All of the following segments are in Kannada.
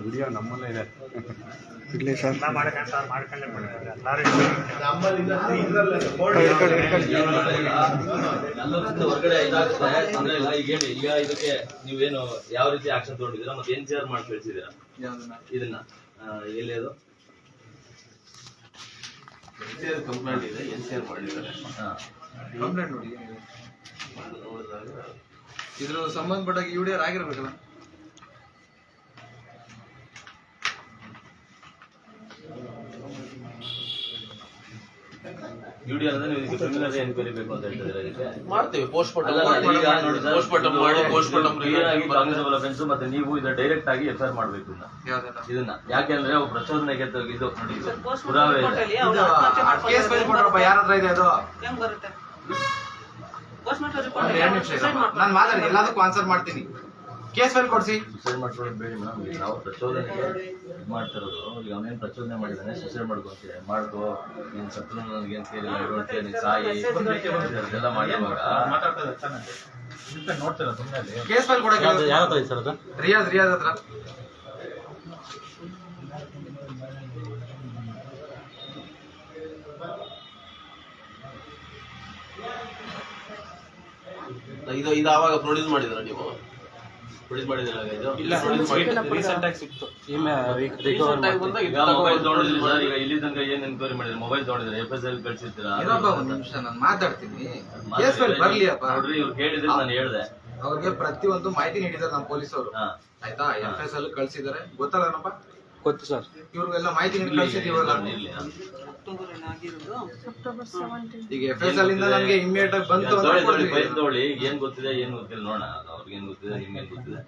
ವಿಡಿಯೋ ನಮ್ಮಲ್ಲೇ ಇದೆ. ಇರಲಿ ಸರ್. ಹೊರಗಡೆ ಇದಾಗ್ತದೆ ಅಂದ್ರೆ ಇಲ್ಲ. ಈಗ ಹೇಳಿ ಈಗ ಇದಕ್ಕೆ ನೀವೇನು ಯಾವ ರೀತಿ ಆಕ್ಷನ್ ತಗೊಂಡಿದ್ದೀರಾ ಮತ್ತೆ ಎನ್ ಸಿ ಆರ್ ಮಾಡಿ ಕಳಿಸಿದ್ದೀರಾ? ಇದನ್ನ ಎಲ್ಲಿ ಅದು? ಕಂಪ್ಲೇಂಟ್ ಇದೆ ಎನ್ ಸಿ ಆರ್ ಮಾಡಿದ್ದಾರೆ ಹಾ. ಕಂಪ್ಲೇಂಟ್ ನೋಡಿ. ಇದ್ರ ಸಂಬಂಧಪಟ್ಟ ಯು ಡಿ ಆರ್ ಆಗಿರ್ಬೇಕಲ್ಲ ಮಾಡ್ತೇವೆ ಮತ್ತೆ ನೀವು ಇದನ್ನ ಡೈರೆಕ್ಟ್ ಆಗಿ ಎಫ್ ಐ ಆರ್ ಮಾಡ್ಬೇಕು ಇದನ್ನ. ಯಾಕೆಂದ್ರೆ ಅವ್ರು ಪ್ರಚೋದನೆಗೆ ಇದು ಪುರಾವೆ ಯಾರ ಹತ್ರ ಇದೆ ಅದು ಹೆಂಗ್ ಬರುತ್ತೆ ಪೋಸ್ಟ್ ಮಾರ್ಟಮ್ ಒಂದು ಎರಡು ನಿಮಿಷ ನಾನು ಮಾತಾಡಿ. ಎಲ್ಲದಕ್ಕೂ ಆನ್ಸರ್ ಮಾಡ್ತೀನಿ. Case file ಕೊಡ್ಸಿ. ಸುಸೈಡ್ ಮಾಡ್ಕೊಳ್ಳೋದು ಬೇಡಿ ಮೇಡಮ್ ಈಗ ನಾವು ಪ್ರಚೋದನೆಗೆ ಇದು ಮಾಡ್ತಿರೋದು. ಈಗ ಅವನೇನು ಪ್ರಚೋದನೆ ಸುಸೈಡ್ ಮಾಡ್ಕೋ ನೀನ್ ಸತ್ರು ನನಗೆ ಏನ್ ಕೇಳಿಲ್ಲ ಇರುವಂತೆ ನೀನ್ ಸಾಯಿ. ಅದೆಲ್ಲ ಮಾಡಿರುವಾಗ ಕೇಸ್ ಫೈಲ್ ಕೊಡಕ್ಕೆ. ರಿಯಾಜ್ ರಿಯಾಜ್ ಹತ್ರ. ಇದು ಇದು ಆವಾಗ ಪ್ರೊಡ್ಯೂಸ್ ಮಾಡಿದ್ರ ನೀವು? ಪ್ರೊಡ್ಯೂಸ್ ಮಾಡಿದಿಲ್ಲ ಇದು? ಇಲ್ಲ ರೀಸೆಂಟ್ ಆಗಿ ಸಿಕ್ತು. ಮೊಬೈಲ್ ತಗೊಂಡಿದ್ರಿ ಸರ್ ಈಗ ಇಲ್ಲಿ ತನಕ ಏನ್ ಎನ್ಕ್ವೈರಿ ಮಾಡಿದ್ರಿ ಮೊಬೈಲ್ ತಗೊಂಡಿದ್ರೆ ಎಫ್ ಎಸ್ ಎಲ್ ಕಳ್ಸಿರ್ತೀರಾ? ಇರಪ್ಪ ಒಂದ್ ನಿಮಿಷ ನಾನು ಮಾತಾಡ್ತೀನಿ. ಕೇಸ್ ಫೈಲ್ ಬರ್ಲಿ ಅಪ್ಪ ನೋಡ್ರಿ ಇವ್ರು ಕೇಳಿದ್ರೆ ನಾನು ಹೇಳ್ದೆ. ಅವ್ರಿಗೆ ಪ್ರತಿಯೊಂದು ಮಾಹಿತಿ ನೀಡಿದ್ದಾರೆ ನಮ್ಮ ಪೊಲೀಸರು ಆಯ್ತಾ? ಎಫ್ ಎಸ್ ಎಲ್ ಕಳ್ಸಿದ್ದಾರೆ. ಗೊತ್ತಲ್ಲನಪ್ಪ ಗೊತ್ತು ಸರ್. ಇವ್ರಿಗೆಲ್ಲ ಮಾಹಿತಿ ನೀಡಿ ಕಳ್ಸಿದೀವಲ್ಲ ಇಲ್ಲಿ ಅಕ್ಟೋಬರ್ ಈಗ ಎಫ್ ಎಸ್ ನಮ್ಗೆ ಆಗಿ ಬಂತು ನೋಡಿ ಕೊಡ್ತೀವಿ. ಫೈಲ್ ತಗೊಳ್ಳಿ ಏನ್ ಗೊತ್ತಿದೆ ಏನ್ ಗೊತ್ತಿಲ್ಲ ನೋಡೋಣ. ಅವ್ರಿಗೆ ಏನ್ ಗೊತ್ತಿದೆ ನಿಮ್ಗೆ ಏನ್ ಗೊತ್ತಿದೆ?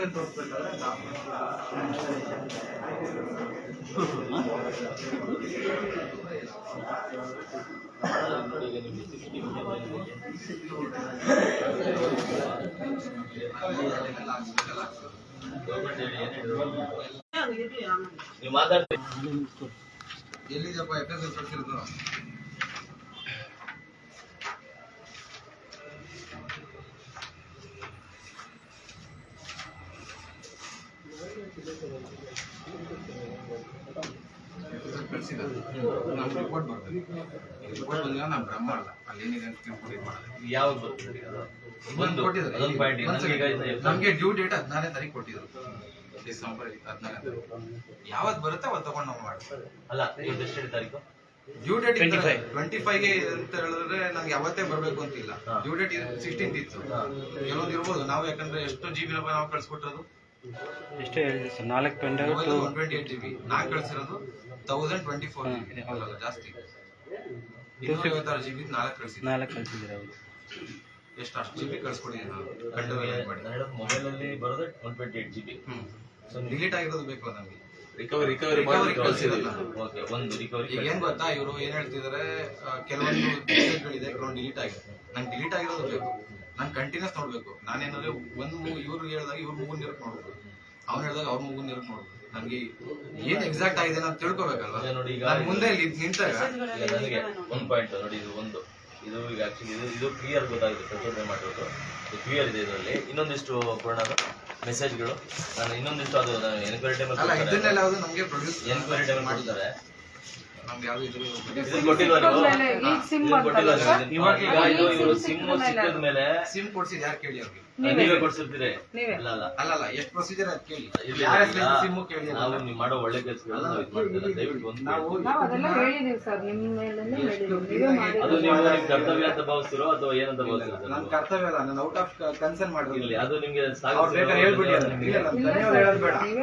ಫೈಲ್ ತೋರಿಸ್ಬೇಕಾದ್ರೆ ನಾವು- ಮಾತಾಡ್ತೀವಿ ಎಲ್ಲಿದೆಪ್ಪ ಎಫ್ ಎಸ್ ನಮ್ಗೆ ರಿಪೋರ್ಟ್ ಬರ್ತದೆ ರಿಪೋರ್ಟ್ ಬಂದಿಲ್ಲ ನಾವು ಬ್ರಹ್ಮ ಅಲ್ಲ ಅಲ್ಲಿ ಏನಿದೆ ಅಂತ ತಿಳ್ಕೊಂಡು ಇದು ಮಾಡೋದು. ಯಾವ್ದು ಬರ್ತದೆ ಅದು? ಒಂದು ಕೊಟ್ಟಿದ್ದಾರೆ. ಅದೊಂದು ಪಾಯಿಂಟ್ ಒಂದ್ ನನಗೆ ಈಗ second. ಇದು ನಮ್ಗೆ ಡ್ಯೂ ಡೇಟ್ ಹದಿನಾರನೇ ತಾರೀಕು ಕೊಟ್ಟಿದ್ರು. ಡಿಸೆಂಬರ್ ಹದಿನಾರನೇ ತಾರೀಕು. ಯಾವತ್ ಬರುತ್ತೆ ಅವತ್ ತಗೊಂಡು ನಾವು ಮಾಡ್ತೀವಿ. ಅಲ್ಲ ಇವತ್ತು ಎಷ್ಟು ತಾರೀಕು. ಡ್ಯೂ ಡೇಟ್ ಟ್ವೆಂಟಿ ಫೈವ್ಗೆ ಅಂತ ಹೇಳಿದ್ರೆ ನಮ್ಗೆ ಯಾವತ್ತೇ ಬರ್ಬೇಕು ಅಂತಿಲ್ಲ. ಡ್ಯೂ ಡೇಟ್ ಸಿಕ್ಸ್ಟೀನ್ ಇತ್ತು ಕೆಲವೊಂದು ಇರ್ಬೋದು. ನಾವು ಯಾಕಂದ್ರೆ ಎಷ್ಟು ಜಿ ಬಿ ನಾವು ಕಳ್ಸಿಕೊಟ್ಟಿರೋದು. ಎಷ್ಟೇ ಹೇಳಿದೆ ಸರ್ ನಾಲ್ಕು pendrive one twenty eight G B ನಾ ಕಳ್ಸಿರೋದು ತೌಸಂಡ್ ಟ್ವೆಂಟಿ ಫೋರ್ ಅಲ್ಲ ಜಾಸ್ತಿ. ಇನ್ನೂರ ಐವತ್ತಾರು ಜಿ ಬಿ ನಾಲ್ಕು ಕಳ್ಸಿದ್ದೆ. ನಾಲ್ಕು ಕಳಿಸಿದ್ದೀರ? ಹೌದು. ಎಷ್ಟು ಅಷ್ಟು ಜಿ ಬಿ ಕಳ್ಸ್ಕೊಟ್ಟಿದ್ದೀನಿ ನಾನು ಕಂಡು ಮಾಡಿ. ಮೊಬೈಲ್ ಅಲ್ಲಿ ಬರೋದು one twenty eight G B hmm. Delete ಆಗಿರೋದು ಬೇಕು ನಮಗೆ. ರಿಕವರಿ ರಿಕವರಿ ಮಾಡಿ ಕಳ್ಸಿರೋದು. ಓಕೆ ಒಂದು ರಿಕವರಿ ಈಗ ಏನ್ ಗೊತ್ತಾ ಇವರು ಏನು ಹೇಳ್ತಿದ್ದಾರೆ ಕೆಲವೊಂದು ಮೆಸೇಜ್ಗಳಿದೆ ಕೆಲವೊಂದು ಡಿಲೀಟ್ ಆಗಿದೆ. ನಂಗೆ ಡಿಲೀಟ್ ಆಗಿರೋದು ಬೇಕು. ನಾನು ಕಂಟಿನ್ಯೂಸ್ ನೋಡ್ಬೇಕು. ನಾನೇನಾದ್ರೆ ಒಂದು ಮೂ ಇವ್ರು ಹೇಳಿದಾಗ ಇವ್ರ ಮೂಗು ನೀರು ನೋಡ್ಬೇಕು ಅವ್ನು ಹೇಳಿದಾಗ ಅವ್ರ ಮೂಗು ನೀರು ನೋಡ್ಬೇಕು ನನಗೆ ಏನ್ ಎಕ್ಸಾಕ್ಟ್ ಆಗಿದೆ ಅಂತ ತಿಳ್ಕೊಬೇಕಲ್ವಾ? ನೋಡಿ ಈಗ ನಾನು ಮುಂದೆ ಇಲ್ಲಿ ನಿಂತಾಗ ನನಗೆ ಒಂದು ಪಾಯಿಂಟ್ ನೋಡಿ ಇದು ಒಂದು. ಇದು ಈಗ ಆಕ್ಚುಲಿ ಇದು ಇದು ಕ್ಲಿಯರ್ ಗೊತ್ತಾಗಿದೆ ಪ್ರಚೋದನೆ ಮಾಡಿರೋದು. ಇದು ಕ್ಲಿಯರ್ ಇದೆ ಇದರಲ್ಲಿ. ಇನ್ನೊಂದಿಷ್ಟು ಕೊಡೋಣ ಮೆಸೇಜ್ಗಳು ನಾನು ಇನ್ನೊಂದಿಷ್ಟು ಅದು ಎನ್ಕ್ವೈರಿ ಟೈಮ್ ಎನ್ಕ್ವೈರಿ ಟೈಮ್ ಮಾಡ್ತಾರೆ ನಮ್ಗೆ ಸಿಮ್ ಇದನ್ನ ಕೊಟ್ಟಿಲ್ವಾ ಬಂತಲ್ಲ ನೀವು? ಇವಾಗ ಇದು ಸಿಮ್ ಸಿಮ್ ಸಿಕ್ಕಿದ ಮೇಲೆ ಸಿಮ್ ಕೊಡ್ಸಿದ್ ಯಾರು ಕೇಳಿ ಅವ್ರಿಗೆ? ನೀವೇ ಕೊಡ್ಸಿರ್ತೀರಿ? ಅಲ್ಲ ಇಲ್ಲ ಅಲ್ಲ ಅಲ್ಲಲ್ಲ ಎಷ್ಟು ಪ್ರೊಸೀಜರ್ ಅದು ಕೇಳಿ. ಇರ್ಲಿ, ಯಾರ ಸಿಮ್ ಕೇಳಿ ನಾವು ನೀವು ಮಾಡೋ ಒಳ್ಳೆ ಕೆಲಸ ನಾವು ಇದು ಮಾಡ್ತೀವಿ ದಯವಿಟ್ಟು ಒಂದು ನಾವು ಅದು ನೀವು ನಿಮ್ ಕರ್ತವ್ಯ ಅಂತ ಭಾವಿಸ್ತಿರೋ ಅಥವಾ ಏನಂತ ಭಾವಿಸ್ತೀರೋ ನನ್ನ ಕರ್ತವ್ಯ ಅಲ್ಲ ನಾನು ಔಟ್ ಆಫ್ ಕನ್ಸರ್ನ್ ಮಾಡಿರಲಿಲ್ಲ ಅದು ನಿಮ್ಗೆ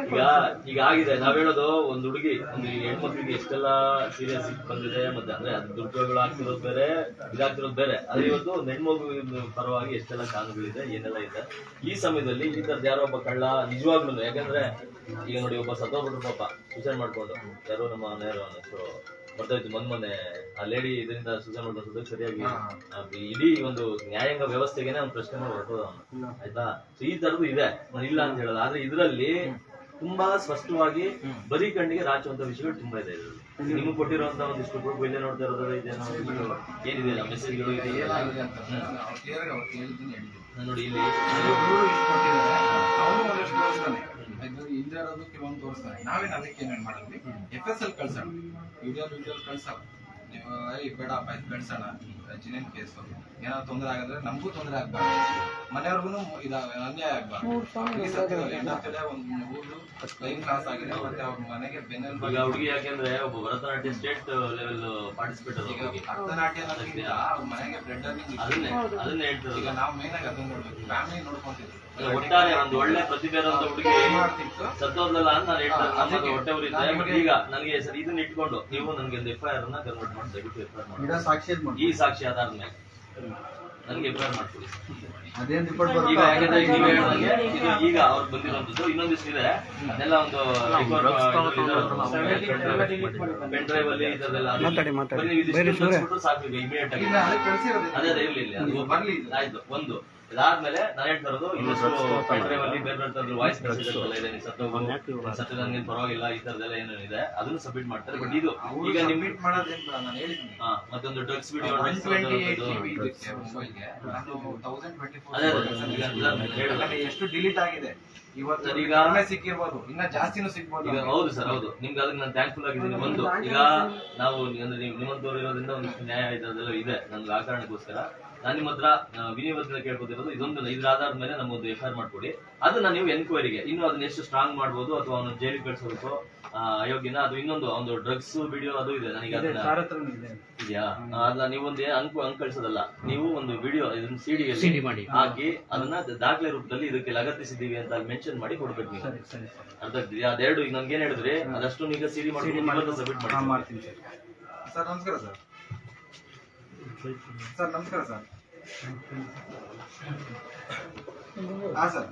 ಈಗ ಈಗ ಆಗಿದೆ. ನಾವ್ ಹೇಳೋದು ಒಂದ್ ಹುಡುಗಿ ಒಂದು ಹೆಣ್ಮಕ್ಳಿಗೆ ಎಷ್ಟೆಲ್ಲ ಸೀರಿಯಸ್ ಬಂದಿದೆ ಮತ್ತೆ ಅಂದ್ರೆ ಅದು ದುರುಪಯೋಗಗಳು ಆಗ್ತಿರೋದು ಬೇರೆ ಇದಾಗ್ತಿರೋದು ಬೇರೆ. ಅದ್ರ ಇವತ್ತು ಒಂದು ಹೆಣ್ಮಗು ಪರವಾಗಿ ಎಷ್ಟೆಲ್ಲ ಕಾನೂನುಗಳಿದೆ ಏನೆಲ್ಲ ಇದೆ. ಈ ಸಮಯದಲ್ಲಿ ಈ ತರದ್ ಯಾರೋ ಒಬ್ಬ ಕಳ್ಳ ನಿಜವಾಗ್ಲೂ ಯಾಕಂದ್ರೆ ಈಗ ನೋಡಿ ಒಬ್ಬ ಸತ್ತೋಗ್ಬಿಟ್ರು ಪಾಪ ಸೂಚನೆ ಮಾಡ್ಕೊಂಡು. ಯಾರೋ ನಮ್ಮ ನೆಹರು ಅನ್ನೋ ಬರ್ತಾ ಇತ್ತು ಮೊನ್ನೆ ಮೊನ್ನೆ. ಆ ಲೇಡಿ ಇದರಿಂದ ಸೂಚನೆ ಮಾಡ್ಕೊಂಡು ಸರಿಯಾಗಿ ಇಡೀ ಒಂದು ನ್ಯಾಯಾಂಗ ವ್ಯವಸ್ಥೆಗೆನೆ ಒಂದು ಪ್ರಶ್ನೆ ಮಾಡಿ ಅವನು ಅವ್ನು. ಆಯ್ತಾ? ಸೊ ಈ ತರದ್ದು ಇದೆ. ನಾನು ಇಲ್ಲ ಅಂತ ಹೇಳೋದು ಆದ್ರೆ ಇದರಲ್ಲಿ ತುಂಬಾ ಸ್ಪಷ್ಟವಾಗಿ ಬರೀ ಕಣ್ಣಿಗೆ ರಾಚುವಂತ ವಿಷಯಗಳು ತುಂಬಾ ಇದೆ ಇದರಲ್ಲಿ. ನಿಮ್ಗೆ ಕೊಟ್ಟಿರುವಂತ ಒಂದಿಷ್ಟು ಗ್ರೂಪ್ ಇಲ್ಲೇ ನೋಡ್ತಾ ಇರೋದ್ರ ಇದೇನೋ ಏನಿದೆ ಮೆಸೇಜ್ಗಳು ಇದೆ ಏನಾಗಿದೆ ಅಂತ ನಾನು ಆಗಿ ಹೇಳಿದ್ದೀನಿ ನೋಡಿ ಇಲ್ಲಿ. ಇವ್ರು ಇಷ್ಟು ಕೊಟ್ಟಿದ್ದಾರೆ. ಅವನು ಒಂದಷ್ಟು ತೋರಿಸ್ತಾನೆ. ಇರೋದು ಕೆಲವೊಂದು ತೋರಿಸ್ತಾನೆ. ನಾವೇನು ಅದಕ್ಕೆ ಏನೇನು ಮಾಡಿದ್ವಿ? ಎಫ್ ಎಸ್ ಎಲ್ ಕಳ್ಸೋಣ. ಇಂಡಿಯಾ ವಿಡಿಯೋ ನೀವು ಏಯ್ ಬೇಡಪ್ಪ ಇದು ಬೆಳೆಸೋಣ ಜಿನೇನ್ ಕೇಸು. ಏನೋ ತೊಂದರೆ ಆಗಿದ್ರೆ ನಮಗೂ ತೊಂದರೆ ಆಗ್ಬಾರ್ದು. ಮನೆಯವ್ರಿಗೂ ಇದಾವೆ ಅನ್ಯಾಯ ಆಗ್ಬಾರ್ದು. ಈ ಒಂದು ಲೈನ್ ಕ್ಲಾಸ್ ಆಗಿದೆ ಮತ್ತೆ ಅವ್ರ ಮನೆಗೆ ಬೆನ್ನೆಲುಬಾಗಿ ಈಗ ಹುಡುಗಿ ಯಾಕೆಂದ್ರೆ ಒಬ್ಬ ಭರತನಾಟ್ಯ ಸ್ಟೇಟ್ ಲೆವೆಲ್ ಪಾರ್ಟಿಸಿಪೇಟ್ ಈಗ ಭರತನಾಟ್ಯ ಅನ್ನೋದಕ್ಕಿಂತ ಅವ್ರ ಮನೆಗೆ ಬ್ಲಡ್ ಅದನ್ನೇ ಅದನ್ನೇ ಹೇಳ್ತಿರೋದು. ಈಗ ನಾವು ಮೇನ್ ಆಗಿ ಅದನ್ನ ನೋಡ್ಬೇಕು. ಫ್ಯಾಮಿಲಿ ನೋಡ್ಕೊಂತಿದ್ವಿ ಒಟ್ಟಾರೆ ಒಂದು ಒಳ್ಳೆ ಪ್ರತಿಭೆ ಇರುವಂತ ಹುಡುಗಿ ಸತ್ತೋದ್ಲಲ್ಲ ಅಂತ ನಾನು ಹೇಳ್ತಾರೆ ಅದಕ್ಕೆ ಹೊಟ್ಟೆ ಬಟ್ ಈಗ ನನಗೆ ಸರ್ ಇದನ್ನ ಇಟ್ಕೊಂಡು ನೀವು ನನಗೆ ಒಂದು ಎಫ್ ಐ ಆರ್ನ ಕನ್ವರ್ಟ್ ಮಾಡಿ ದಯವಿಟ್ಟು ಎಫ್ ಐ ಆರ್ ಮಾಡಿ ಸಾಕ್ಷಿ ಮಾಡಿ ಈ ಸಾಕ್ಷಿ ಆಧಾರದ ಮೇಲೆ ನನಗೆ ಎಫ್ ಐ ಆರ್ ಮಾಡ್ಕೊಡಿ ಅದೇನ್ ರಿಪೋರ್ಟ್ ಈಗ ಯಾಕಂದ್ರೆ ನೀವೇ ಹೇಳ್ದಂಗೆ ಇದು ಈಗ ಅವ್ರು ಬಂದಿರೋದು ಇನ್ನೊಂದಿಷ್ಟು ಇದೆ. ಅದೆಲ್ಲ ಒಂದು ಪೆನ್ ಡ್ರೈವ್ ಅಲ್ಲಿ ಕಳ್ಸ್ಬಿಟ್ರೆ ಸಾಕು ಇಮಿಡಿಯೇಟ್ ಆಗಿ. ಅದೇ ಅದೇ ಇರ್ಲಿ ಇರ್ಲಿ. ಅದು ಬರ್ಲಿ ಇದು. ಆಯ್ತು ಒಂದು. ಇದಾದ್ಮೇಲೆ ನಾನು ಹೇಳ್ತಿರೋದು ಇನ್ನಷ್ಟು ಪೆನ್ ಡ್ರೈವ್ ಅಲ್ಲಿ ಬೇರೆ ಬೇರೆ ವಾಯ್ಸ್ ಮೆಸೇಜ್ ಎಲ್ಲ ಇದೆ ನೀವು ಸತ್ತೋಗು. ಸತ್ತ ನನಗೆ ಪರವಾಗಿಲ್ಲ ಈ ತರದೆಲ್ಲ ಏನೇನು ಇದೆ ಅದನ್ನು ಸಬ್ಮಿಟ್ ಮಾಡ್ತಾರೆ. ಬಟ್ ಇದು ಈಗ ನಿಮ್ ಮೀಟ್ ಮಾಡೋದೇನ್ ನಾನು ಹೇಳಿದ್ದೀನಿ ಹಾ ಮತ್ತೊಂದು ಡ್ರಗ್ಸ್ ವಿಡಿಯೋ ಜಿ ಮೊಬೈಲ್ಗೆ. ಎಷ್ಟು ಡಿಲೀಟ್ ಆಗಿದೆ? ಇವತ್ತು ಈಗ- ಸಿಕ್ಕಿರ್ಬೋದು ಇನ್ನ ಜಾಸ್ತಿನೂ ಸಿಗ್ಬೋದು ಈಗ ಹೌದು ಸರ್ ಹೌದು. ನಿಮ್ಗೆ ಅದಕ್ಕೆ ನಾನು ಥ್ಯಾಂಕ್ಫುಲ್ ಆಗಿದ್ದೀನಿ. ಒಂದು ಈಗ ನಾವು ಅಂದ್ರೆ ನೀವು ನಿಮ್ಮಂತವ್ರು ಇರೋದ್ರಿಂದ ಒಂದು ನ್ಯಾಯ ಇದೆಲ್ಲ ಇದೆ. ನನ್ಗೆ ಆ ಕಾರಣಕ್ಕೋಸ್ಕರ. ನಾನು ನಿಮ್ಮ ಹತ್ರ ವಿನಿಯೋಗದಿಂದ ಕೇಳ್ಕೊತಿರೋದು ಇದೊಂದು ಇದ್ರ ಆಧಾರದ ಮೇಲೆ ನಮ್ಮೊಂದು ಎಫ್ ಐ ಆರ್ ಮಾಡ್ಕೊಡಿ. ಅದನ್ನ ನೀವು ಎನ್ಕ್ವೈರಿಗೆ ಇನ್ನು ಅದನ್ನ ಎಷ್ಟು ಸ್ಟ್ರಾಂಗ್ ಮಾಡ್ಬೋದು ಅಥವಾ ಅವನು ಜೈಲಿಗೆ ಕಳ್ಸೋದಕ್ಕೋ ಆ, ಅಯೋಗ್ಯನ ಅದು ಇನ್ನೊಂದು ಒಂದು ಡ್ರಗ್ಸ್ ವಿಡಿಯೋ ಅದು ಇದೆ ನನಗೆ ಅದನ್ನ. ಇದೆಯಾ? ಅದನ್ನ ನೀವೊಂದು ಏನ್ ಅಂಕ್ ಅಂಕ್ ಕಳ್ಸೋದಲ್ಲ ನೀವು ಒಂದು ವಿಡಿಯೋ ಇದನ್ನ ಸಿಡಿ ಸಿಡಿ ಮಾಡಿ. ಹಾಕಿ ಅದನ್ನ ದಾಖಲೆ ರೂಪದಲ್ಲಿ ಇದಕ್ಕೆ ಲಗತ್ತಿಸಿದೀವಿ ಅಂತ ಮೆನ್ಷನ್ ಮಾಡಿ ಕೊಡ್ಬೇಕು ನೀವು. ಅರ್ಥ ಆಗ್ತಿದ್ಯಾ? ಅದೆರಡು ಈಗ ನನ್ಗೆ ಏನ್ ಹೇಳಿದ್ರಿ ಅದಷ್ಟು ಈಗ ಸಿಡಿ ಮಾಡಿ ಸಬ್ಮಿಟ್ ಮಾಡಿ ಸರ್ ನಮಸ್ಕಾರ ಸರ್. ಸರ್ ನಮಸ್ಕಾರ ಸರ್. ಹಾಂ ಸರ್.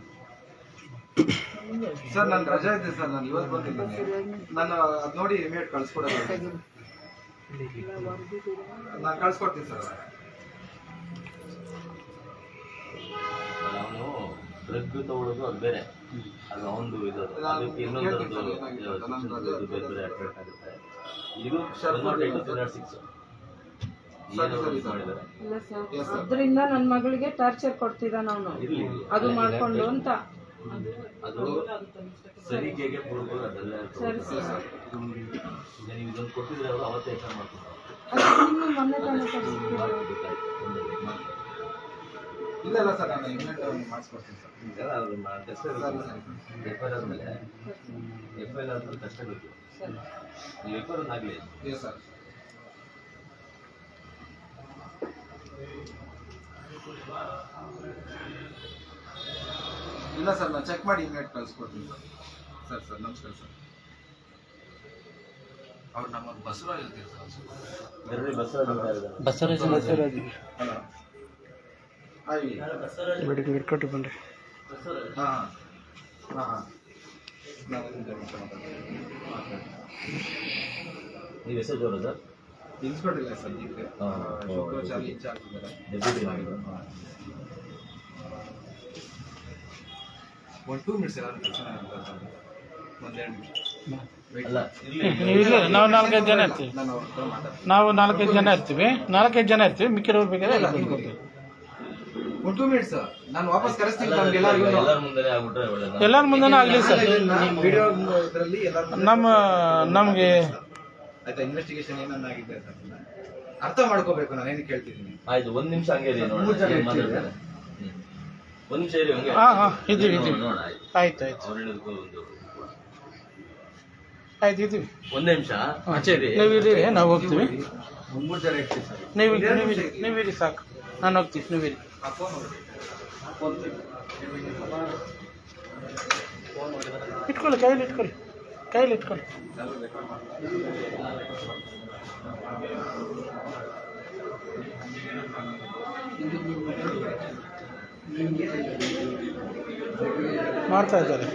ಸರ್ ನಾನು ರಜಾ ಇದ್ದೆ ಸರ್. ನಾನು ಇವತ್ತು ಬಂದಿದ್ದೀನಿ. ನಾನು ಅದು ನೋಡಿ ಇಮೇಟ್ ಕಳ್ಸ್ಕೊಡೋದು ನಾನು ಕಳ್ಸ್ಕೊಡ್ತೀನಿ ಸರ್. ನಾನು ಡ್ರಗ್ ತಗೊಳ್ಳೋದು ಅದು ಬೇರೆ. ಅದು ಅವನು ಇದು. ಅದು. ಅದಕ್ಕೆ ಇದು ಬೇರೆ ಬೇರೆ ಅಟ್ರಾಕ್ಟ್ ಆಗುತ್ತೆ. ಇದು ಸಿಕ್ಸ್ ಅದರಿಂದ ನನ್ನ ಮಗಳಿಗೆ ಟಾರ್ಚರ್ ಕೊಡ್ತಿದ್ದಾನ ಅವನು. ಅದು ಮಾಡ್ಕೊಂಡು ಅಂತ. ಅದು ಸರಿಗೆಗೆ ಕೊಡ್ಬೋದು ಅದೆಲ್ಲ ಸರಿ ನೀವು ಇದೊಂದು ಕೊಟ್ಟಿದ್ರೆ ಅವರು ಅವತ್ತೇ ಎಫ್ ಮಾಡ್ತಾರೆ ಅದು ಇನ್ನು ಮೊನ್ನೆ ತಾನೇ ಇಲ್ಲ ಇಲ್ಲ ಸರ್ ನಾನು ಇಮಿಡಿಯೇಟ್ ಮಾಡಿಸ್ಕೊಡ್ತೀನಿ ಸರ್. ಸರಿ ಸರಿ. ಎಫ್ ಐ ಆರ್ ಆದ್ಮೇಲೆ ಎಫ್ ಐ ಆರ್ ಆದ್ಮೇಲೆ ಕಷ್ಟ ಬೇಕು ನೀವು ಎಫ್ ಐ ಆರ್ ಆಗಲಿ. ಎಸ್ ಸರ್ ಇಲ್ಲ ಸರ್ ನಾನು ಚೆಕ್ ಮಾಡಿ ಇಮೇಟ್ ಕಳ್ಸ್ಕೊಡ್ತೀನಿ ಸರ್. ಸರ್ ಸರ್ ನಮಸ್ಕಾರ ಸರ್. ಅವ್ರು ನಮ್ಮ ಬಸವರಾಜ್ ಇರ್ತೀವಿ ಸರ್. ಬಸವರಾಜ್ ಹಲೋ. ಹಾಯ್ ಹಾಂ ಹಾಂ. ಹಾಂ ನಾವು. ನೀವು ಹೆಸರು ಇನ್ಸ್ಪೆಕ್ಟರ್ ಸರ್? ಈಗ ಸದ್ಯಕ್ಕೆ ಶುಕ್ರಾಚಾರ್ಯ ಒಂದು ಟೂ ಮಿನಿಟ್ಸ್ ಎಲ್ಲರೂ ಕೆಲಸ ನಾವು ನಾಲ್ಕೈದು ಜನ ಇರ್ತೀವಿ. ನಾವು ನಾಲ್ಕೈದು ಜನ ಇರ್ತೀವಿ. ನಾಲ್ಕೈದು ಜನ ಇರ್ತೀವಿ. ಮಿಕ್ಕಿರೋರು ಬೇಕಾದ್ರೆ ಎಲ್ಲ ಬಂದ್ಕೊಡ್ತೀವಿ ಒಂದು ಟೂ ಮಿನಿಟ್ಸ್ ನಾನು ವಾಪಸ್ ಕರೆಸ್ತೀನಿ ನಮ್ಗೆಲ್ಲರಿಗೂ ಎಲ್ಲರ ಮುಂದೆ ಆಗ್ಬಿಟ್ರೆ ಒಳ್ಳೇದು? ಎಲ್ಲರ ಮುಂದೆನೂ ಆಗಲಿ ಸರ್. ನಮ್ಮ ನಮಗೆ ಆಯ್ತಾ ಇನ್ವೆಸ್ಟಿಗೇಷನ್ ಏನನ್ನಾಗಿದೆ ಅಂತ ಅರ್ಥ ಮಾಡ್ಕೋಬೇಕು ನಾನು ಏನು ಕೇಳ್ತಿದ್ದೀನಿ? ಆಯ್ತು ಒಂದ್ ನಿಮಿಷ ಹಂಗೆ ಇರಿ ನೋಡೋಣ. ಮೂರ್ ಜನ ಏನ್ ಇರ್ತೀವಿ. ಮಾತಾಡ್ತಾರೆ? ಹ್ಮ್. ಒಂದ್ ನಿಮಿಷ ಇರಿ ಹಂಗೆ. ಹಾಂ ಹಾಂ ಇದ್ದೀವಿ ಇದ್ದೀವಿ. ನೋಡೋಣ ಆಯ್ತು. ಆಯ್ತು ಆಯ್ತು. ಅವ್ರು ಹೇಳಿದ್ಕು ಒಂದು ಆಯ್ತು ಇದ್ದೀವಿ. ಒಂದೇ ನಿಮಿಷ. ಆಚೆ ಇರಿ. ನೀವು ಇದ್ದೀರಿ ನಾವು ಹೋಗ್ತೀವಿ. ಮೂರ್ ಜನ ಇರ್ತೀವಿ ಸರ್. ನೀವು ನೀವಿರಿ ನೀವಿರಿ ಸಾಕು. ನಾನು ಹೋಗ್ತೀನಿ ನೀವು ಆ ಫೋನ್ ಇಟ್ಕೊಳ್ಳಿ ಕೈಯಲ್ಲಿ ಇಟ್ಕೊಳ್ಳಿ. ಕೈಲಿ ಇಟ್ಕೊಳ್ಳಿ. ಮಾಡ್ತಾ ಇದ್ದಾರೆ.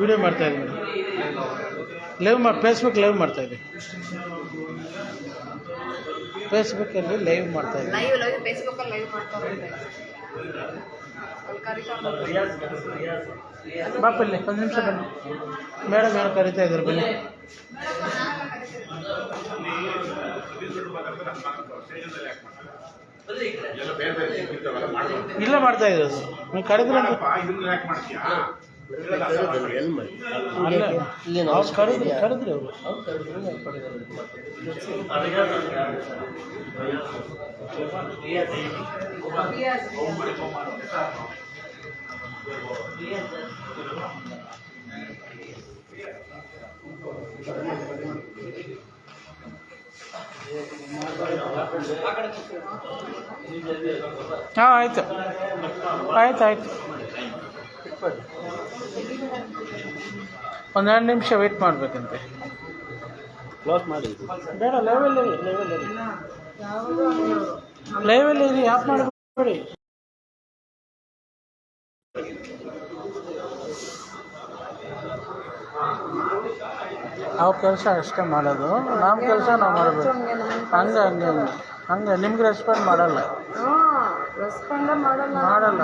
ವಿಡಿಯೋ ಮಾಡ್ತಾ ಇದ್ದೀನಿ. ಲೈವ್ ಮಾಡಿ ಫೇಸ್ಬುಕ್ ಲೈವ್ ಮಾಡ್ತಾ ಇದ್ದೀನಿ. ಫೇಸ್ಬುಕ್ಕಲ್ಲಿ ಲೈವ್ ಮಾಡ್ತಾ ಇದ್ದೀನಿ. ಲೈವ್ ಲೈವ್ ಫೇಸ್ಬುಕ್ ಅಲ್ಲಿ ಲೈವ್ ಮಾಡ್ತಾರೆ ಇಲ್ಲಿ ಬಾಪಲ್ಲಿ ಒಂದು ನಿಮಿಷ ಬನ್ನಿ. ಮೇಡಮ್ ಏನು ಕರಿತಾ ಇದ್ದಾರೆ ಬನ್ನಿ. ಇಲ್ಲ ಮಾಡ್ತಾ ಇರೋದು ನೀವು ಕರೆದ್ರೆ ಹಾಂ ಆಯಿತು. ಆಯ್ತು ಆಯಿತು. ಒಂದು ಎರಡು ನಿಮಿಷ ವೇಟ್ ಮಾಡಬೇಕಂತೆ. ಕ್ಲೋಸ್ ಮಾಡಿ. ಬೇಡ ಲೈವಲ್ಲಿ ಲೈವಲ್ಲಿ ಲೈವಲ್ಲಿ ಇರಿ. ಯಾಕೆ ಮಾಡಬೇಡಿ? ಅವ್ರ ಕೆಲಸ ಅಷ್ಟೇ ಮಾಡೋದು. ನಮ್ಮ ಕೆಲಸ ನಾವು ಮಾಡಬೇಕು. ಹಂಗೆ ಹಂಗೆ ಹಂಗೆ. ಹಂಗೆ ನಿಮ್ಗೆ ರೆಸ್ಪಾಂಡ್ ಮಾಡಲ್ಲ. ರೆಸ್ಪಾಂಡ ಮಾಡಲ್ಲ ಮಾಡಲ್ಲ.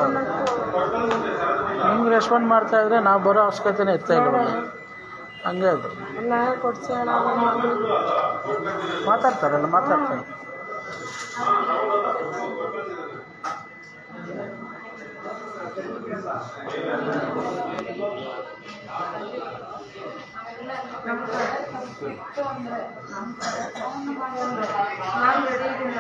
ನಿಮ್ಗೆ ರೆಸ್ಪಾಂಡ್ ಮಾಡ್ತಾ ಇದ್ರೆ ನಾವು ಬರೋ ಅವಶ್ಯಕತೆನೇ ಇರ್ತಾ ಇಲ್ಲ ಹಂಗೆ ಅದು. ನ್ಯಾಯ ನನ್ನ ಮಾತಾಡ್ತಾರೆ ನಾನು ರೆಡಿ ಇದ್ದೀನಿ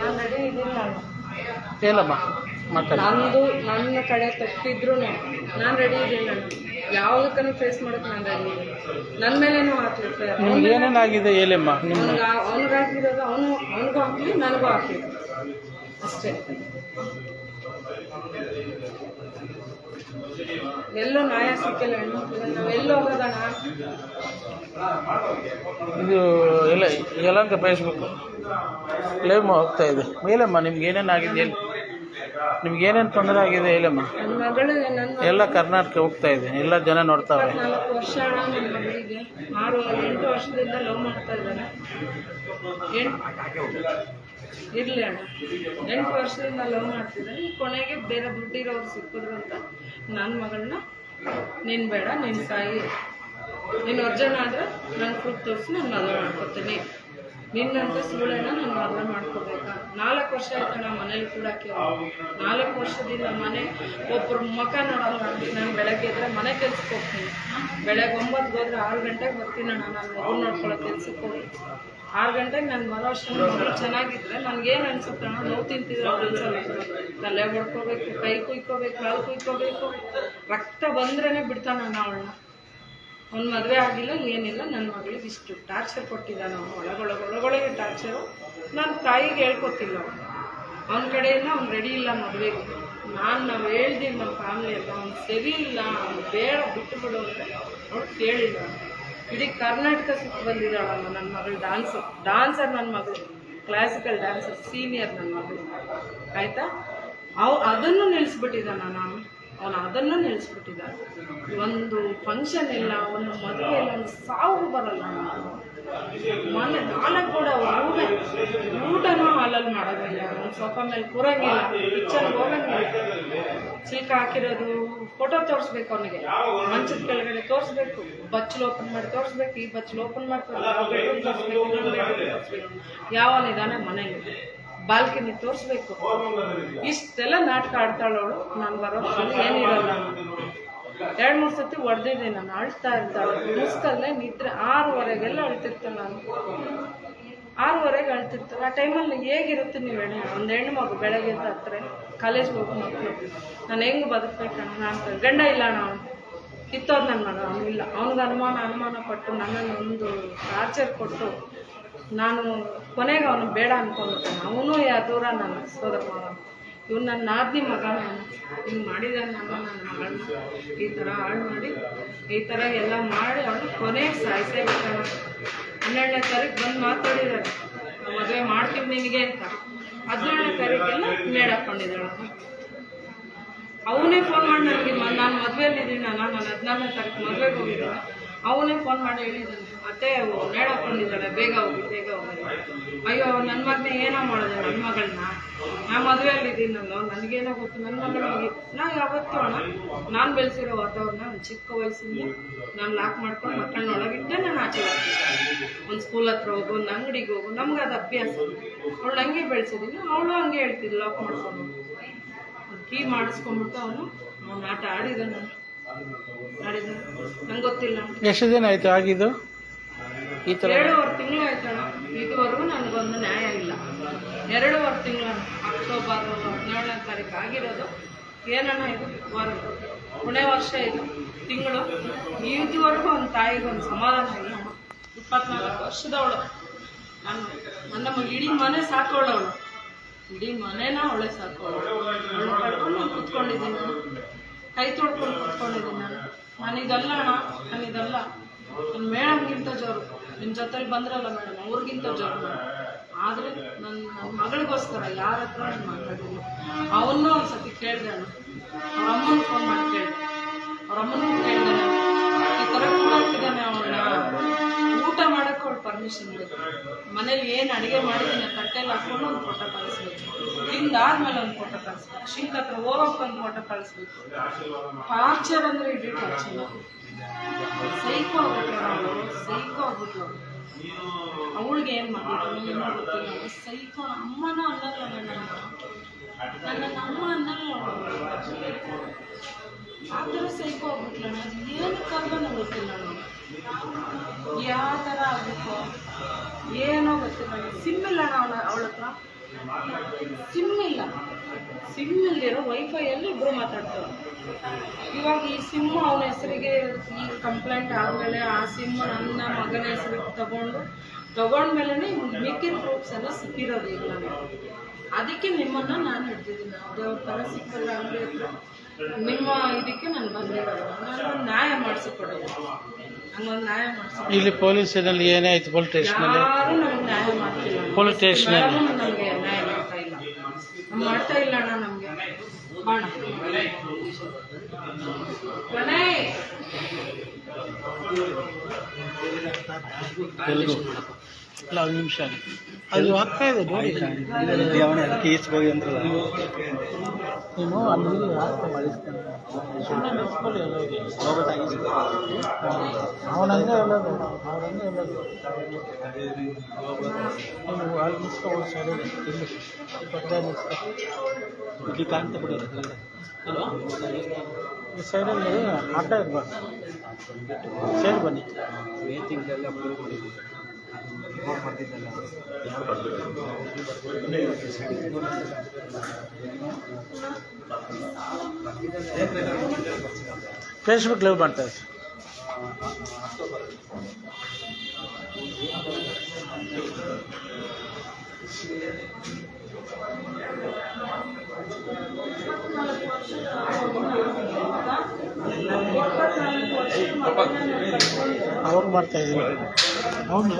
ನಾನು ರೆಡಿ ಇದ್ದೀನಿ ನಾನು ಹೇಳಮ್ಮ ಮಾತಾಡಿ. ನಂದು ನನ್ನ ಕಡೆ ತಪ್ಪಿದ್ರು ನಾನು ರೆಡಿ ಇದ್ದೀನಿ ನಾನು. ಯಾವುದಕ್ಕೂ ಫೇಸ್ ಮಾಡೋಕೆ ನಾನು ರೆಡಿ ಇದ್ದೀನಿ ನನ್ನ ಮೇಲೇನೂ ಹಾಕ್ಲಿ ನಿಮ್ಗೆ ಏನೇನಾಗಿದೆ ಹೇಳಮ್ಮ ಅವ್ನಿಗೆ ಅವ್ನಿಗೆ ಹಾಕಿರೋದು ಅವನು ಅವನಿಗೂ ಹಾಕ್ಲಿ ನನಗೂ ಹಾಕ್ಲಿ ಅಷ್ಟೇ. ಎಲ್ಲೂ ನ್ಯಾಯ ಸಿಕ್ಕಿಲ್ಲ ಹೆಣ್ಮಕ್ಳಿಗೆ ನಾವೆಲ್ಲೂ ಹೋಗೋದಣ್ಣ? ಇದು ಎಲ್ಲ ಯಲಂಕ ಫೇಸ್ಬುಕ್ ಲೈವ್ ಹೋಗ್ತಾ ಇದೆ. ಹೇಳಮ್ಮ ನಿಮ್ಗೆ ಏನೇನಾಗಿದೆ ಹೇಳಿ. ನಿಮ್ಗೆ ಏನೇನು ತೊಂದರೆ ಆಗಿದೆ ಹೇಳಮ್ಮ ನನ್ನ ಮಗಳು ನನ್ನ ಎಲ್ಲ ಕರ್ನಾಟಕ ಹೋಗ್ತಾ ಇದೆ. ಎಲ್ಲ ಜನ ನೋಡ್ತಾವೆ ನಾಲ್ಕು ವರ್ಷ ಅಣ್ಣ ನನ್ನ ಮಗಳಿಗೆ. ಆರು ಎಂಟು ವರ್ಷದಿಂದ ಲವ್ ಮಾಡ್ತಾ ಇದ್ದಾನೆ ಎಂಟು ಇರಲಿ ಅಣ್ಣ. ಎಂಟು ವರ್ಷದಿಂದ ಲವ್ ಮಾಡ್ತಿದ್ದೆ ಕೊನೆಗೆ ಬೇರೆ ದುಡ್ಡಿರೋರು ಸಿಕ್ಕಿದ್ರು ಅಂತ ನನ್ನ ಮಗಳನ್ನ ನೀನು ಬೇಡ ನಿನ್ನ ಸಾಯಿ. ನೀನು ಅರ್ಜನ ಆದರೆ ನನ್ನ ಫುಡ್ ತೋರಿಸಿ ನಾನು ಮದುವೆ ಮಾಡ್ಕೊತೀನಿ. ನಿನ್ನಂತ ಸುಳ್ಳೆನ ನಾನು ಮದುವೆ ಮಾಡ್ಕೋಬೇಕಾ? ನಾಲ್ಕು ವರ್ಷ ಆಯ್ತಣ್ಣ ಮನೇಲಿ ಕೂಡಕ್ಕೆ. ನಾಲ್ಕು ವರ್ಷದಿಂದ ಮನೆ ಒಬ್ಬರು ಮುಖ ನೋಡಲ್ಲ. ನಾನು ಬೆಳಗ್ಗೆ ಇದ್ರೆ ಮನೆ ಕೆಲ್ಸಕ್ಕೆ ಹೋಗ್ತೀನಿ. ಬೆಳಗ್ಗೆ ಒಂಬತ್ತು ಹೋದ್ರೆ ಆರು ಗಂಟೆಗೆ ಬರ್ತೀನಣ್ಣ ನಾನು ಮಗು ನೋಡ್ಕೊಳ್ಳೋ ಕೆಲ್ಸಕ್ಕೆ ಹೋಗಿ. ಆರು ಗಂಟೆಗೆ ನಾನು ಬರೋ ಅಷ್ಟೊಂದು ಮಗಳು ಚೆನ್ನಾಗಿದ್ರೆ ನನಗೇನು ಅನ್ಸುತ್ತೆ ಅಣ್ಣ ನೋವು ತಿಂತಿದ್ರೆ ಅನ್ಸಲ್ಲ. ತಲೆ ಹೊಡ್ಕೋಬೇಕು, ಕೈ ಕುಯ್ಕೋಬೇಕು, ಕಾಲು ಕುಯ್ಕೋಬೇಕು. ರಕ್ತ ಬಂದ್ರೇ ಬಿಡ್ತಾನಣ್ಣ ಅವಳನ್ನ. ಅವ್ನ ಮದುವೆ ಆಗಿಲ್ಲ, ಏನಿಲ್ಲ ನನ್ನ ಮಗಳಿಗೆ ಇಷ್ಟು ಟಾರ್ಚರ್ ಕೊಟ್ಟಿದ್ದಾನ ಅವನು. ಒಳಗೊಳಗೆ ಒಳಗೊಳಗೆ ಟಾರ್ಚರು ನನ್ನ ತಾಯಿಗೆ ಹೇಳ್ಕೊತಿಲ್ಲ ಅವನು. ಅವನ ಕಡೆಯಿಂದ ಅವ್ನು ರೆಡಿ ಇಲ್ಲ ಮದುವೆಗೆ. ನಾನು ನಾವು ಹೇಳ್ದಿ ನಮ್ಮ ಫ್ಯಾಮಿಲಿ ಎಲ್ಲ ಅವ್ನು ಸರಿ ಇಲ್ಲ, ಅವ್ನು ಬೇಡ ಬಿಟ್ಟು ಬಿಡು ಅಂದರೆ ಅವ್ರು ಕೇಳಿಲ್ಲ. ಇಡೀ ಕರ್ನಾಟಕ ಸುತ್ತ ಬಂದಿದ್ದಾಳಲ್ಲ ನನ್ನ ಮಗಳು ಡಾನ್ಸು ಡಾನ್ಸರ್ ನನ್ನ ಮಗಳು ಕ್ಲಾಸಿಕಲ್ ಡ್ಯಾನ್ಸರ್ ಸೀನಿಯರ್ ನನ್ನ ಮಗಳು. ಆಯಿತಾ? ಅವ ಅದನ್ನು ನಿಲ್ಲಿಸ್ಬಿಟ್ಟಿದ್ದಾನ ನಾನು. ಅವನು ಅದನ್ನು ನಿಲ್ಲಿಸ್ಬಿಟ್ಟಿದ್ದಾನೆ ಒಂದು ಫಂಕ್ಷನ್ ಇಲ್ಲ, ಒಂದು ಮದುವೆ ಇಲ್ಲ ಒಂದು ಸಾವು ಬರಲ್ಲ ನಾನು ಮೊನ್ನೆ ನಾಲ್ಕು ಕೂಡ ಊಟ, ಊಟನೂ ಹಾಲಲ್ಲಿ ಮಾಡೋದಿಲ್ಲ. ಒಂದು ಸೋಫಾ ಮೇಲೆ ಕೂರಂಗಿಲ್ಲ, ಕಿಚನ್ಗೆ ಹೋಗಂಗಿಲ್ಲ. ಚಿಲ್ಕ ಹಾಕಿರೋದು ಫೋಟೋ ತೋರಿಸ್ಬೇಕು ಅವನಿಗೆ. ಮಂಚದ ಕೆಳಗಡೆ ತೋರಿಸ್ಬೇಕು, ಬಚ್ಚಲು ಓಪನ್ ಮಾಡಿ ತೋರಿಸ್ಬೇಕು, ಈ ಬಚ್ಚಲು ಓಪನ್ ಮಾಡಿ ಯಾವ ಯಾವನಿದಾನೆ ಮನೇಲಿ ಬಾಲ್ಕನಿ ತೋರಿಸ್ಬೇಕು. ಇಷ್ಟೆಲ್ಲ ನಾಟಕ ಆಡ್ತಾಳವಳು ನಾನು ಬರೋ ಏನಿರಲ್ಲ. ಎರಡು ಮೂರು ಸತಿ ಹೊಡೆದಿದ್ದೆ ನಾನು ಅಳ್ತಾ ಇರ್ತಾಳೆ ಮುಸ್ತಲ್ಲೇ ನಿದ್ರೆ ಆರೂವರೆಗೆಲ್ಲ ಅಳ್ತಿರ್ತಾಳೆ ನಾನು. ಆರೂವರೆಗೆ ಅಳ್ತಿರ್ತಾರೆ ಆ ಟೈಮಲ್ಲಿ ಹೇಗಿರುತ್ತೆ ನೀವು ಹೇಳಿ ಒಂದು ಹೆಣ್ಣು ಮಗು ಬೆಳಗ್ಗೆ ಹತ್ರ ಕಾಲೇಜ್ಗೆ ಹೋಗೋ ಮಕ್ಕಳು ನಾನು ಹೆಂಗೆ ಬದುಕಬೇಕಣ್ಣ ನಾನು ಗಂಡ ಇಲ್ಲ ನಾನು. ಕಿತ್ತೋದು ನನ್ನ ಮಗ ಇಲ್ಲ. ಅವ್ನಿಗೆ ಅನುಮಾನ ಅನುಮಾನ ಪಟ್ಟು ನನ್ನನ್ನು ಒಂದು ಟಾರ್ಚರ್ ಕೊಟ್ಟು ನಾನು ಕೊನೆಗೆ ಅವನು ಬೇಡ ಅನ್ಕೊಂಡ್ಬಿಟ್ಟೆ ಅವನು ಯಾ ದೂರ ನನ್ನ ಸೋದರ ಮಗ ಇವ್ನು ನನ್ನ ನಾದಿನಿ ಮಗ ನಾನು. ಹಿಂಗೆ ಮಾಡಿದ್ದಾನೆ ನನ್ನ ನನ್ನ ಮಗಳನ್ನ ಈ ಥರ ಹಾಳು ಮಾಡಿ, ಈ ಥರ ಎಲ್ಲ ಮಾಡಿ ಅವನು ಕೊನೆಗೆ ಸಾಯಿಸೇ ಬಿಟ್ಟಾನ ಹನ್ನೆರಡನೇ ತಾರೀಕು ಬಂದು ಮಾತಾಡಿದ್ದಾರೆ ಮದುವೆ ಮಾಡ್ತೀವಿ ನಿನಗೆ ಅಂತ. ಹದಿನೇಳನೇ ತಾರೀಕೆಲ್ಲ ಮೇಡಾಕೊಂಡಿದ್ದಾಳ ಅವನೇ ಫೋನ್ ಮಾಡಿ ನನಗೆ ನಾನು ಮದುವೆಯಲ್ಲಿದ್ದೀನಿ ನಾನು ನಾನು ಹದಿನಾರನೇ ತಾರೀಕು ಮದುವೆಗೆ ಹೋಗಿದ್ದೀನಿ. ಅವನೇ ಫೋನ್ ಮಾಡಿ ಹೇಳಿದ್ದಾನೆ ಮತ್ತೆ ನೇಡ್ ಹಾಕೊಂಡಿದ್ದಾಳೆ, ಬೇಗ ಹೋಗಿ ಬೇಗ ಹೋಗಿ. ಅಯ್ಯೋ ನನ್ನ ಮಗನೇ ಏನೋ ಮಾಡೋದು ನನ್ನ ಮಗಳನ್ನ? ನಾ ಮದುವೆಯಲ್ಲಿ ಇದ್ದೀನಲ್ಲೋ ನನಗೇನೋ ಗೊತ್ತು ನನ್ನ ಮಗಳಿಗೆ ನಾ ಯಾವತ್ತೂ ಅಣ್ಣ, ನಾನು ಬೆಳೆಸಿರೋ ವಾತಾವರಣ ಚಿಕ್ಕ ವಯಸ್ಸಿಂದ ನಾನು ಲಾಕ್ ಮಾಡ್ಕೊಂಡು ಮಕ್ಕಳನ್ನ ಒಳಗಿಟ್ಟೆ ನಾನು ಆಚೆ ಒಂದು ಸ್ಕೂಲ್ ಹತ್ರ ಹೋಗು, ಒಂದು ಅಂಗಡಿಗೆ ಹೋಗು, ನಮ್ಗೆ ಅದು ಅಭ್ಯಾಸ. ಅವಳು ಹಂಗೆ ಬೆಳೆಸಿದ್ದೀನಿ ಅವಳು ಹಂಗೆ ಹೇಳ್ತಿದ್ಲು ಲಾಕ್ ಮಾಡ್ಕೊಂಡು. ಕೀ ಮಾಡಿಸ್ಕೊಂಡ್ಬಿಟ್ಟು ಅವನು ಅವನು ಆಟ ಆಡಿದಾನೆ ಆಡಿದ ನಂಗೆ ಗೊತ್ತಿಲ್ಲ. ಎಷ್ಟು ದಿನ ಆಯ್ತು ಆಗಿದ್ದು? ಈ ಥರ ಎರಡೂವರೆ ತಿಂಗಳು ಆಯ್ತಣ್ಣ ಇದುವರೆಗೂ ನನಗೊಂದು ನ್ಯಾಯ ಇಲ್ಲ. ಎರಡೂವರೆ ತಿಂಗಳು ಅಕ್ಟೋಬರ್ ಹದಿನೇಳನೇ ತಾರೀಕು ಆಗಿರೋದು. ಏನಣ್ಣ ಇದು? ವಾರ ಪುಣೆ ವರ್ಷ ಇದು. ತಿಂಗಳು. ಇದುವರೆಗೂ ಒಂದು ತಾಯಿಗೆ ಒಂದು ಸಮಾಧಾನ ಇಲ್ಲ. ಇಪ್ಪತ್ನಾಲ್ಕು ವರ್ಷದವಳು. ನಾನು ನನ್ನ ಇಡೀ ಮನೆ ಸಾಕೋಳವಳು. ಇಡೀ ಮನೇನ ಅವಳೆ ಸಾಕೋಳು. ಅವಳು ಕಳ್ಕೊಂಡು ನಾನು ಕುತ್ಕೊಂಡಿದ್ದೀನಿ. ಕೈ ತೊಳ್ಕೊಂಡು ಕುತ್ಕೊಂಡಿದ್ದೀನಿ ನಾನು. ನಾನಿದಲ್ಲ ಅಣ್ಣ, ನಾನಿದಲ್ಲ. ನನ್ನ ಮೇಡಮ್ಗಿಂತ ಜೋರು. ನಿಮ್ಮ ಜೊತೆಲಿ ಬಂದ್ರಲ್ಲ ಮೇಡಮ್, ಅವ್ರಿಗಿಂತ ಜೋರು ಆದರೆ ನನ್ನ ನನ್ನ ಮಗಳಿಗೋಸ್ಕರ ಯಾರ ಹತ್ರ ನಾನು ಮಾತಾಡಿಲ್ಲ. ಅವನ್ನೂ ಒಂದು ಸತಿ ಕೇಳಿದೆ ಅಣ್ಣ. ಅವ್ರ ಅಮ್ಮನ ಫೋನ್ ಮಾಡಿ ಕೇಳಿದೆ. ಅವ್ರ ಅಮ್ಮನೂ ಪರ್ಮಿಷನ್ ಬೇಕು ಮನೇಲಿ ಏನು ಅಡುಗೆ ಮಾಡಿದ್ದೀನಿ ತಟ್ಟೆಲ್ಲ ಹಾಕ್ಕೊಂಡು ಒಂದು ಫೋಟೋ ಕಳಿಸ್ಬೇಕು. ತಿಂದಾದ್ಮೇಲೆ ಒಂದು ಫೋಟೋ ಕಳಿಸ್ಬೇಕು. ಶಿಂಕ್ ಹತ್ರ ಹೋಗೋಕೆ ಒಂದು ಫೋಟೋ ಕಳಿಸ್ಬೇಕು. ಟಾರ್ಚರ್ ಅಂದರೆ ಇಡೀ ಟಾರ್ಚರ್ ಸೈಕೋ ಆಗ್ಬಿಟ್ಲು ಅವಳು ಸೈಕೋ ಆಗ್ಬಿಟ್ಲು ಅವಳಿಗೆ ಏನು ಮಾಡಿದ್ರು ಏನೋ ಗೊತ್ತಿಲ್ಲ ಸೈಕೋ ಅಮ್ಮನ ಅನ್ನಲ್ಲ ನನ್ನ ನನ್ನ ಅಮ್ಮ ಅನ್ನಲ್ಲ ಆ ಥರ ಸೈಕೋ ಆಗ್ಬಿಟ್ಲು. ಅದು ಏನಕ್ಕಾಗ ನಂಗೆ ಗೊತ್ತಿಲ್ಲ ಅವಳು ಯಾವ ಥರ ಆಗ್ಬೇಕು? ಏನೋ ಗೊತ್ತಿಲ್ಲ ಸಿಮ್ ಇಲ್ಲ ಅವಳ ಅವಳ ಹತ್ರ. ಸಿಮ್ ಇಲ್ಲ ಸಿಮ್ ಇಲ್ದಿರೋ ವೈಫೈಯಲ್ಲಿ ಇಬ್ಬರು ಮಾತಾಡ್ತಾರೆ. ಇವಾಗ ಈ ಸಿಮ್ ಅವನ ಹೆಸರಿಗೆ ಈ ಕಂಪ್ಲೇಂಟ್ ಆದಮೇಲೆ ಆ ಸಿಮ್ ನನ್ನ ಮಗನ ಹೆಸರಿಗೆ ತಗೊಂಡು ತಗೊಂಡ್ಮೇಲೆ ಮಿಕ್ಕಿದ ಪ್ರೂಫ್ಸ್ ಎಲ್ಲ ಸಿಕ್ಕಿರೋದು ಈಗ ನನಗೆ. ಅದಕ್ಕೆ ನಿಮ್ಮನ್ನು ನಾನು ಹಿಡ್ದಿದ್ದೀನಿ. ದೇವ್ರ ಥರ ಸಿಕ್ಕಲ್ಲ ಅಂದರೆ ನಿಮ್ಮ ಇದಕ್ಕೆ ನಾನು ಬಂದಿರೋದು. ನಾನು ನ್ಯಾಯ ಮಾಡಿಸಿಕೊಡೋದು. ಇಲ್ಲಿ ಪೊಲೀಸಿನಲ್ಲಿ ಏನೇ ಆಯ್ತು ಪೊಲೀಸ್ ಸ್ಟೇಷನಲ್ಲಿ ಪೊಲೀಸ್ ಸ್ಟೇಷನಲ್ಲಿ ನ್ಯಾಯ ಮಾಡ್ತಿಲ್ಲ. Police station ಅಲ್ಲಿ. ಯಾರೂ ನ್ಯಾಯ ಮಾಡ್ತಾ ಇಲ್ಲ. ನಮ್ಗೆ ಮಾಡ್ತಾ ಇಲ್ಲ ಅಣ್ಣ ನಮ್ಗೆ. ಅಲ್ಲ ಒಂದು ನಿಮಿಷ. ಅದು ಆಗ್ತಾ ಇದೆ ನೋಡಿ. ನೀನು ಅಲ್ಲಿ ಮಾಡಿಸ್ತಾನೆ ಸುಮ್ಮನೆ ಹೇಳೋದು ಅವನಂಗೆ ಹೇಳೋದು. ನೀವು ಅಲ್ಲಿ ನಿಲ್ಸ್ಕೊಂಡು ಸರಿ ಇಲ್ಲಿ ಪಕ್ಕದ ಕಾಣ್ತಾ ಬಿಡೋದು ಈ ಸೈಡಲ್ಲಿ ಆಟ ಇರಬಾರ್ದು. ಸೈಡ್ ಬನ್ನಿ. ಫೇಸ್ಬುಕ್ ಲೈವ್ ಮಾಡ್ತಾ ಇದ್ದಾರೆ ಅವ್ರು ಮಾಡ್ತಾ ಇದ್ದೀನಿ ಅವ್ನು